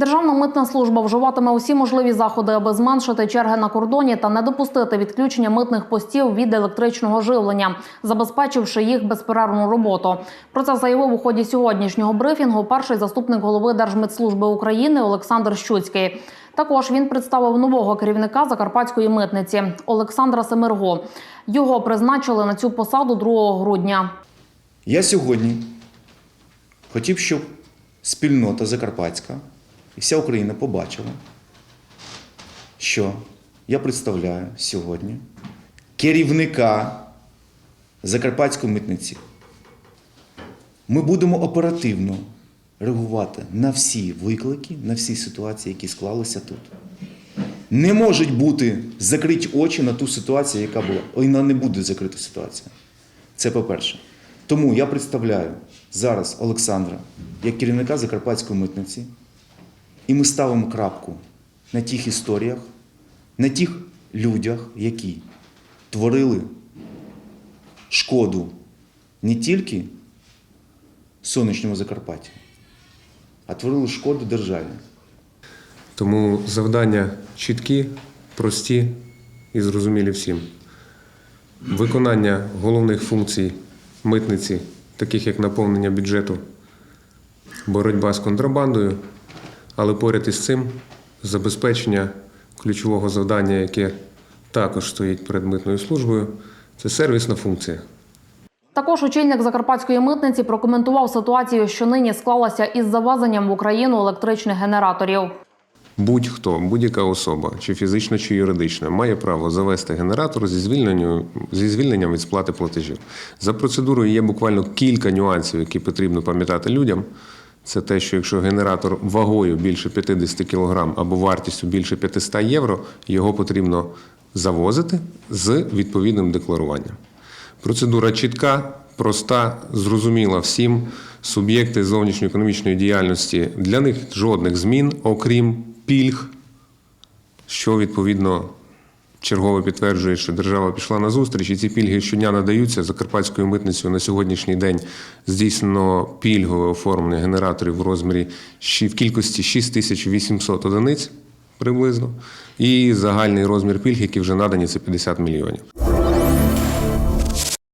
Державна митна служба вживатиме усі можливі заходи, аби зменшити черги на кордоні та не допустити відключення митних постів від електричного живлення, забезпечивши їх безперервну роботу. Про це заявив у ході сьогоднішнього брифінгу перший заступник голови Держмитслужби України Олександр Щуцький. Також він представив нового керівника Закарпатської митниці Олександра Семерго. Його призначили на цю посаду 2 грудня. Я сьогодні хотів, щоб спільнота Закарпатська і вся Україна побачила, що я представляю сьогодні керівника Закарпатської митниці. Ми будемо оперативно реагувати на всі виклики, на всі ситуації, які склалися тут. Не можуть бути закриті очі на ту ситуацію, яка була. Ой, вона не буде закрита ситуація. Це по-перше. Тому я представляю зараз Олександра як керівника Закарпатської митниці, і ми ставимо крапку на тих історіях, на тих людях, які творили шкоду не тільки сонячному Закарпаттю, а творили шкоду державі. Тому завдання чіткі, прості і зрозумілі всім. Виконання головних функцій митниці, таких як наповнення бюджету, боротьба з контрабандою, але поряд із цим забезпечення ключового завдання, яке також стоїть перед митною службою, це сервісна функція. Також очільник закарпатської митниці прокоментував ситуацію, що нині склалася із завезенням в Україну електричних генераторів. Будь-хто, будь-яка особа, чи фізична, чи юридична, має право завести генератор зі звільненням, зі звільненням від сплати платежів. За процедурою є буквально кілька нюансів, які потрібно пам'ятати людям. Це те, що якщо генератор вагою більше 50 кг або вартістю більше 500 євро, його потрібно завозити з відповідним декларуванням. Процедура чітка, проста, зрозуміла всім. Суб'єкти зовнішньоекономічної діяльності для них жодних змін, окрім пільг, що відповідно чергово підтверджує, що держава пішла на зустріч, і ці пільги щодня надаються Закарпатською митницею на сьогоднішній день здійснено пільгове оформлення генераторів в розмірі в кількості 6800 одиниць приблизно, і загальний розмір пільг, які вже надані, це 50 мільйонів.